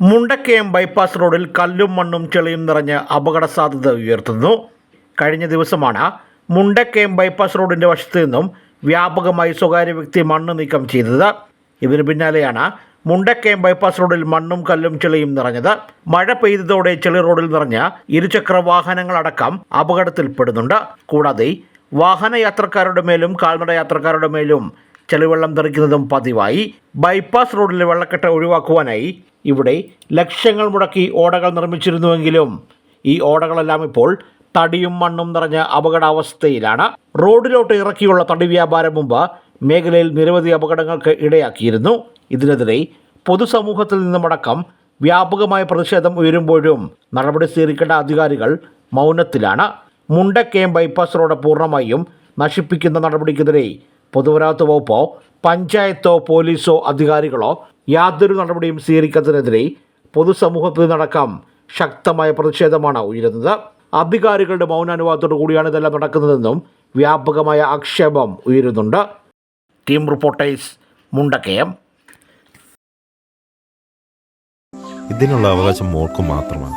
Mundakayam bypass റോഡിൽ കല്ലും മണ്ണും ചെളിയും നിറഞ്ഞ് അപകട സാധ്യത ഉയർത്തുന്നു. കഴിഞ്ഞ ദിവസമാണ് മുണ്ടക്കയം ബൈപ്പാസ് റോഡിന്റെ വശത്തു നിന്നും വ്യാപകമായി സ്വകാര്യ വ്യക്തി മണ്ണ് നീക്കം ചെയ്തത്. ഇതിന് പിന്നാലെയാണ് മുണ്ടക്കയം ബൈപ്പാസ് റോഡിൽ മണ്ണും കല്ലും ചെളിയും നിറഞ്ഞത്. മഴ പെയ്തതോടെ ചെളി റോഡിൽ നിറഞ്ഞ ഇരുചക്ര വാഹനങ്ങളടക്കം അപകടത്തിൽപ്പെടുന്നുണ്ട്. കൂടാതെ വാഹന യാത്രക്കാരുടെ മേലും കാൽനട യാത്രക്കാരുടെ മേലും ചെളിവെള്ളം തെറിക്കുന്നതും പതിവായി. ബൈപ്പാസ് റോഡിലെ വെള്ളക്കെട്ട് ഒഴിവാക്കുവാനായി ഇവിടെ ലക്ഷങ്ങൾ മുടക്കി ഓടകൾ നിർമ്മിച്ചിരുന്നുവെങ്കിലും ഈ ഓടകളെല്ലാം ഇപ്പോൾ തടിയും മണ്ണും നിറഞ്ഞ അപകടാവസ്ഥയിലാണ്. റോഡിലോട്ട് ഇറക്കിയുള്ള തടി വ്യാപാരം മുമ്പ് മേഖലയിൽ നിരവധി അപകടങ്ങൾക്ക് ഇടയാക്കിയിരുന്നു. ഇതിനെതിരെ പൊതുസമൂഹത്തിൽ നിന്നുമടക്കം വ്യാപകമായ പ്രതിഷേധം ഉയരുമ്പോഴും നടപടി സ്വീകരിക്കേണ്ട അധികാരികൾ മൗനത്തിലാണ്. മുണ്ടക്കയം ബൈപ്പാസ് റോഡ് പൂർണമായും നശിപ്പിക്കുന്ന നടപടിക്കെതിരെ പൊതുമരാമത്ത് വകുപ്പോ പഞ്ചായത്തോ പോലീസോ അധികാരികളോ യാതൊരു നടപടിയും സ്വീകരിക്കുന്നതിനെതിരെ പൊതുസമൂഹത്തിൽ നടക്കാം. ശക്തമായ പ്രതിഷേധമാണ് ഉയരുന്നത്. അധികാരികളുടെ മൗനാനുവാദത്തോടു കൂടിയാണ് ഇതെല്ലാം നടക്കുന്നതെന്നും വ്യാപകമായ ആക്ഷേപം ഉയരുന്നുണ്ട്. Team reporters Mundakayam. ഇതിനുള്ള അവകാശം മോൾക്ക് മാത്രമാണ്.